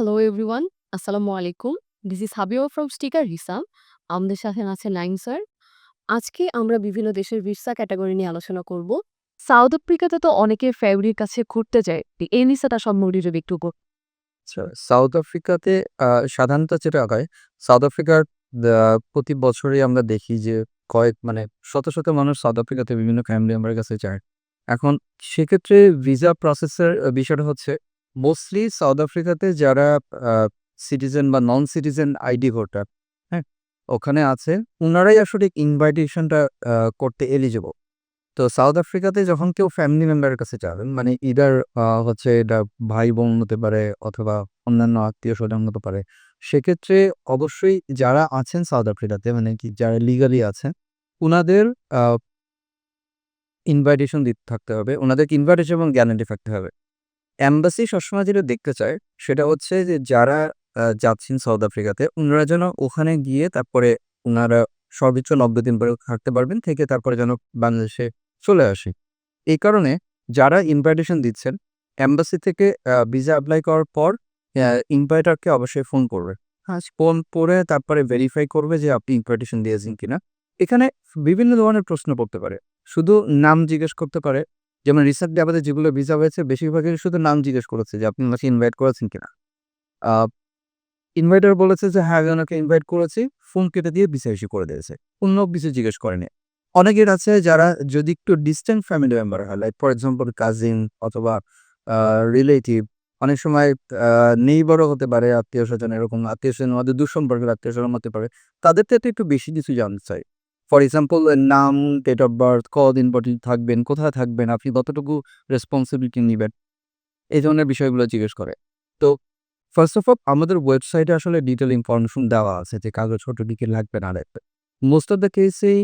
Hello everyone আসসালামু আলাইকুম this is Habiba from sticker রিসাম আমাদের সাথে আছে নাইম স্যার আজকে আমরা বিভিন্ন দেশের ভিসা ক্যাটাগরি নিয়ে আলোচনা করব সাউথ আফ্রিকাতে তো অনেকে ফ্যামিলির কাছে ঘুরতে যায় এই নিসাটা সম্পর্কে যদি একটু সাউথ আফ্রিকাতে সাধারণত যেটা হয়, সাউথ আফ্রিকার প্রতি বছরই আমরা দেখি যে কয়েক মানে শত, শত মানুষ সাউথ আফ্রিকাতে বিভিন্ন ফ্যামিলি মেম্বারের কাছে যায়। এখন সেক্ষেত্রে ভিসা প্রসেসের বিষয়টা হচ্ছে মোস্টলি সাউথ আফ্রিকাতে যারা সিটিজেন বা নন সিটিজেন আইডি ভোটার, হ্যাঁ? ওখানে আছে, ওনারাই আসলে ইনভাইটেশনটা করতে এলিজিবল। তো সাউথ আফ্রিকাতে যখন কেউ ফ্যামিলি মেম্বারের কাছে যাবেন মানে ইদার হচ্ছে এটা ভাই-বোন হতে পারে অথবা অন্যান্য আত্মীয় স্বজন হতে পারে। সেক্ষেত্রে অবশ্যই যারা আছেন সাউথ আফ্রিকাতে মানে কি যারা লিগালি আছেন, ওনাদের ইনভাইটেশন দিতে থাকতে হবে। উনাদেরকে ইনভাইটেশন এবং গ্যারান্টি থাকতে হবে। এম্বাসি সবসময় যেটা দেখতে চায় সেটা হচ্ছে যে যারা যাচ্ছেন সাউথ আফ্রিকাতে ওনারা যেন ওখানে গিয়ে তারপরে ওনারা সর্বোচ্চ ৯০ দিন পরে থাকতে পারবেন, থেকে তারপরে যেন বাংলাদেশে চলে আসে। এই কারণে যারা ইনভাইটেশন দিচ্ছেন, অ্যাম্বাসি থেকে ভিসা এপ্লাই করার পর ইনভাইটরকে অবশ্যই ফোন করবে। হ্যাঁ, ফোন করে তারপরে ভেরিফাই করবে যে আপনি ইনভাইটেশন দিয়েছেন কিনা। এখানে বিভিন্ন ধরনের প্রশ্ন করতে পারে। শুধু নাম জিজ্ঞেস করতে পারে। যেমন রিসেন্টলি আমাদের যেগুলো ভিসা হয়েছে বেশিরভাগই শুধু নাম জিজ্ঞেস করেছে যে আপনি উনাকে ইনভাইট করেছেন কিনা। ইনভাইটর বলেছে যে হ্যাঁ, আমি উনাকে ইনভাইট করেছি। ফোন কেটে দিয়ে ভিসা ইস্যু করে দিয়েছে। অন্য কিছু জিজ্ঞেস করেনি। অনেকের আছে যারা যদি একটু ডিসট্যান্ট ফ্যামিলি মেম্বার হয়, লাইক ফর এক্সাম্পল কাজিন অথবা রিলেটিভ অনেক সময় নেইবারও হতে পারে আত্মীয় স্বজন এরকম আত্মীয়স্বজনের মধ্যে আত্মীয় স্বজন হতে পারে। তাদের থেকে একটু বেশি কিছু জানতে চায়। ফর এক্সাম্পল নাম, ডেট অফ বার্থ, কতদিন পর্যন্ত থাকবেন, কোথায় থাকবেন, আপনি কতটুকু রেসপন্সিবিলিটি নিবেন। এই ধরনের বিষয়গুলো জিজ্ঞেস করে। তো ফার্স্ট অফ অল আমাদের ওয়েবসাইটে আসলে ডিটেল ইনফরমেশন দেওয়া আছে যে কাগজপত্র কি, কি লাগবে না লাগবে। মোস্ট অফ দ্যা কেসেই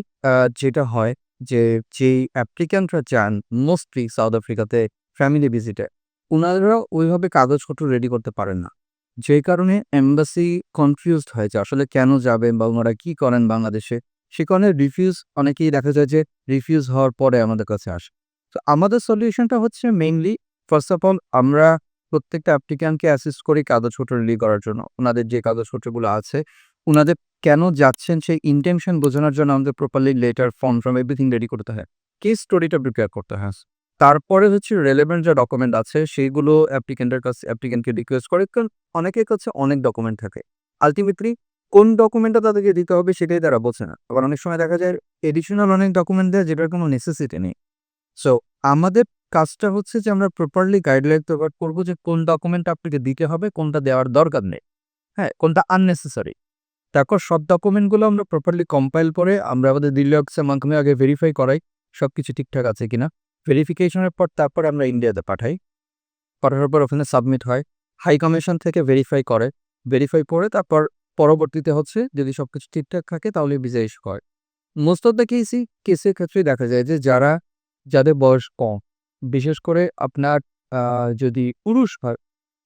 যেটা হয় যে যেই অ্যাপ্লিক্যান্টরা চান মোস্টলি সাউথ আফ্রিকাতে ফ্যামিলি ভিজিটে, ওনারা ওইভাবে কাগজ কাগজপত্র রেডি করতে পারেন না। যে কারণে এম্বাসি কনফিউজড হয়েছে আসলে কেন যাবেন বা ওনারা কি করেন বাংলাদেশে। সে কারণে রিফিউজ অনেকেই দেখা যায় যে রিফিউজ হওয়ার পরে আমাদের কাছে আসে। তো আমাদের সলিউশনটা হচ্ছে মেইনলি ফার্স্ট অফ অল আমরা প্রত্যেকটা অ্যাপ্লিক্যান্টকে অ্যাসিস্ট করি কাগজপত্র রেডি করার জন্য। ওনাদের যে কাগজপত্রগুলো আছে, ওনাদের কেন যাচ্ছেন সেই ইনটেনশন বোঝানোর জন্য আমাদের properly letter, form from everything ready করতে হয়। কেস স্টোরিটা প্রিপেয়ার করতে হয়। তারপরে হচ্ছে রেলেভেন্ট যা ডকুমেন্ট আছে সেগুলো অ্যাপ্লিক্যান্টের কাছে অ্যাপ্লিক্যান্টকে রিকোয়েস্ট করে কারণ অনেকের কাছে অনেক ডকুমেন্ট থাকে। আল্টিমেটলি কোন ডকুমেন্টটা তাদেরকে দিতে হবে সেটাই তারা বোঝে না। আবার অনেক সময় দেখা যায় এডিশনাল অনেক ডকুমেন্ট দেয় যেটার কোনো নেসেসিটি নেই। সো আমাদের কাজটা হচ্ছে যে আমরা প্রপারলি গাইডলাইন প্রোভাইড করব যে কোন ডকুমেন্ট আপনাকে দিতে হবে, কোনটা দেওয়ার দরকার নেই। হ্যাঁ, কোনটা আননেসেসারি। তারপর সব ডকুমেন্টগুলো আমরা প্রপারলি কম্পাইল করে আমরা আমাদের দিলক্সের মাধ্যমে আগে ভেরিফাই করাই সবকিছু ঠিকঠাক আছে কিনা। ভেরিফিকেশনের পর তারপর আমরা ইন্ডিয়াতে পাঠাই। পাঠানোর পর ওখানে সাবমিট হয়। হাই কমিশন থেকে ভেরিফাই করে। ভেরিফাই করে তারপর পরবর্তীতে হচ্ছে যদি সবকিছু ঠিকঠাক থাকে তাহলে ভিসা ইস্যু হয়। মোস্ট অফ দ্যা কেসের ক্ষেত্রেই দেখা যায় যে যারা যাদের বয়স কম, বিশেষ করে আপনার যদি পুরুষ হয়,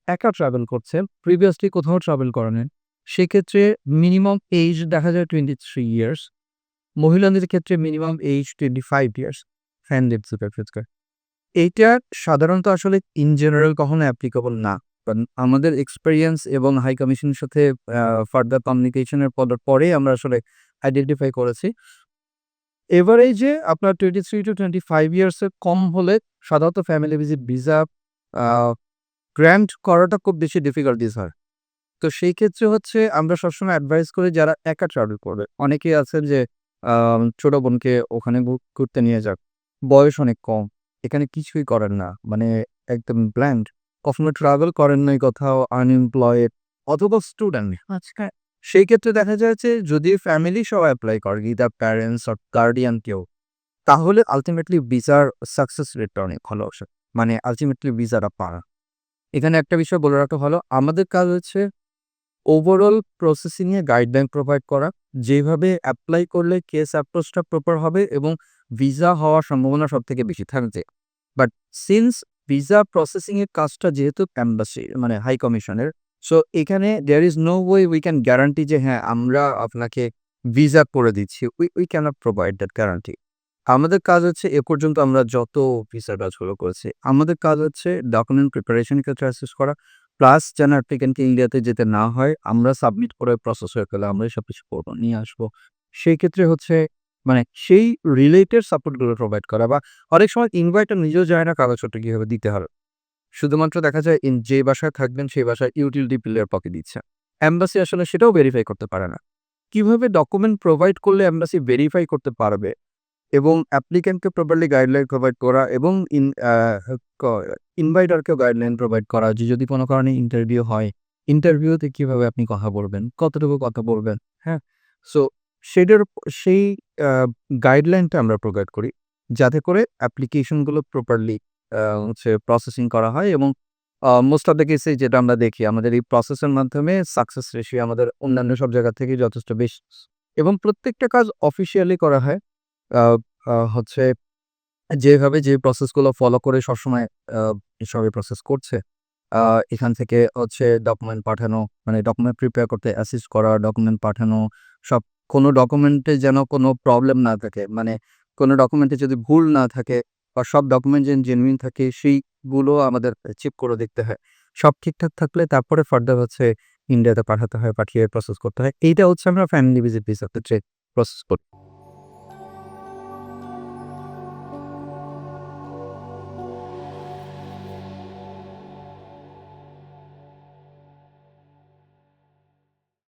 একা ট্রাভেল করছেন, প্রিভিয়াসলি কোথাও ট্রাভেল করেনি, সেক্ষেত্রে মিনিমাম এইজ দেখা যায় 23 ইয়ার্স। মহিলাদের ক্ষেত্রে মিনিমাম এইজ 25 ইয়ার্স। ফ্যামিলি ভিসার ক্ষেত্রে। এইটা সাধারণত আসলে ইন জেনারেল কখনো অ্যাপ্লিকেবল না। কারণ আমাদের এক্সপেরিয়েন্স এবং হাই কমিশনের সাথে ফার্দার কমিউনিকেশনের পর আমরা আসলে আইডেন্টিফাই করেছি। এভারেজে আপনার টোয়েন্টি থ্রি টু 23-25 ইয়ার্সের কম হলে সাধারণত ফ্যামিলি ভিজিট ভিসা গ্র্যান্ট করাটা খুব বেশি ডিফিকাল্টিজ হয়। তো সেই ক্ষেত্রে হচ্ছে আমরা সবসময় অ্যাডভাইস করি যারা একা ট্রাভেল করবে। অনেকেই আছেন যে ছোট বোনকে ওখানে ঘুরতে নিয়ে যাক। বয়স অনেক কম। এখানে কিছুই করেন না। মানে একদম ব্ল্যাঙ্ক। কখনো ট্রাভেল করেন নাই কোথাও, আনএমপ্লয়েড অথবা স্টুডেন্ট। আচ্ছা, সেই ক্ষেত্রে দেখা যায় যে যদি ফ্যামিলি সব অ্যাপ্লাই করে ইদার প্যারেন্টস অর গার্ডিয়ান কেউ, তাহলে আল্টিমেটলি ভিসার সাকসেস রেটটা অনেক ভালো আসে। মানে আল্টিমেটলি ভিসাটা পাওয়া। এখানে একটা বিষয় বলে রাখা ভালো, আমাদের কাজ হচ্ছে ওভারঅল প্রসেসিং এ গাইডলাইন প্রোভাইড করা। যেভাবে অ্যাপ্লাই করলে কেস অ্যাপ্রোচটা প্রপার হবে এবং ভিসা হওয়ার সম্ভাবনা সবথেকে বেশি থাকছে। বাট সিন্স ভিসা প্রসেসিং এর কাজটা যেহেতু এম্বাসি মানে হাই কমিশনের, সো এখানে there is no way we can guarantee যে হ্যাঁ, আমরা আপনাকে ভিসা করে দিচ্ছি। We we can't provide that guarantee. আমাদের কাজ হচ্ছে এ পর্যন্ত আমরা যত ভিসার কাজগুলো করেছি, আমাদের কাজ হচ্ছে ডকুমেন্ট প্রিপারেশনের ক্ষেত্রে অ্যাসিস্ট করা, প্লাস যেন অ্যাপ্লিক্যান্টকে ইন্ডিয়াতে যেতে না হয় আমরা সাবমিট করে প্রসেস হয়ে গেলে আমরা সব কিছু করব নিয়ে আসব সেই ক্ষেত্রে হচ্ছে মানে সেই রিলেটেড সাপোর্টগুলো প্রোভাইড করা বা অনেক সময় ইনভাইটার নিজেও যায় না কাগজপত্র কীভাবে দিতে হবে। শুধুমাত্র দেখা যায় যে বাসায় থাকবেন সেই বাসায় ইউটিলিটি বিলের পকে দিচ্ছে। অ্যাম্বাসি আসলে সেটাও ভেরিফাই করতে পারে না। কীভাবে ডকুমেন্ট প্রোভাইড করলে অ্যাম্বাসি ভেরিফাই করতে পারবে এবং অ্যাপ্লিক্যান্টকে প্রপারলি গাইডলাইন প্রোভাইড করা এবং ইন ইনভাইটারকেও গাইডলাইন প্রোভাইড করা যে যদি কোনো কারণে ইন্টারভিউ হয় ইন্টারভিউতে কীভাবে আপনি কথা বলবেন, কতটুকু কথা বলবেন হ্যাঁ? সো সেটার সেই গাইডলাইনটা আমরা প্রোভাইড করি। যাতে করে অ্যাপ্লিকেশনগুলো প্রপারলি হচ্ছে প্রসেসিং করা হয় এবং মোস্ট অফ দ্য কেসে যেটা আমরা দেখি, আমাদের এই প্রসেসের মাধ্যমে সাকসেস রেশিও আমাদের অন্যান্য সব জায়গা থেকে যথেষ্ট বেশি। এবং প্রত্যেকটা কাজ অফিসিয়ালি করা হয়। হচ্ছে যেভাবে যে প্রসেসগুলো ফলো করে সবসময় সবাই প্রসেস করছে। এখান থেকে হচ্ছে ডকুমেন্ট পাঠানো মানে ডকুমেন্ট প্রিপেয়ার করতে অ্যাসিস্ট করা ডকুমেন্ট পাঠানো, সব কোনো ডকুমেন্টে যেন কোনো প্রবলেম না থাকে। মানে কোনো ডকুমেন্টে যদি ভুল না থাকে বা সব ডকুমেন্ট যেন জেনুইন থাকে, সেইগুলো আমাদের চেক করে দেখতে হয়। সব ঠিকঠাক থাকলে তারপরে ফার্দার হচ্ছে ইন্ডিয়াতে পাঠাতে হয়, পাঠিয়ে প্রসেস করতে হয়। এইটা হচ্ছে আমরা ফ্যামিলি ভিজিট ভিসার ক্ষেত্রে প্রসেস করি।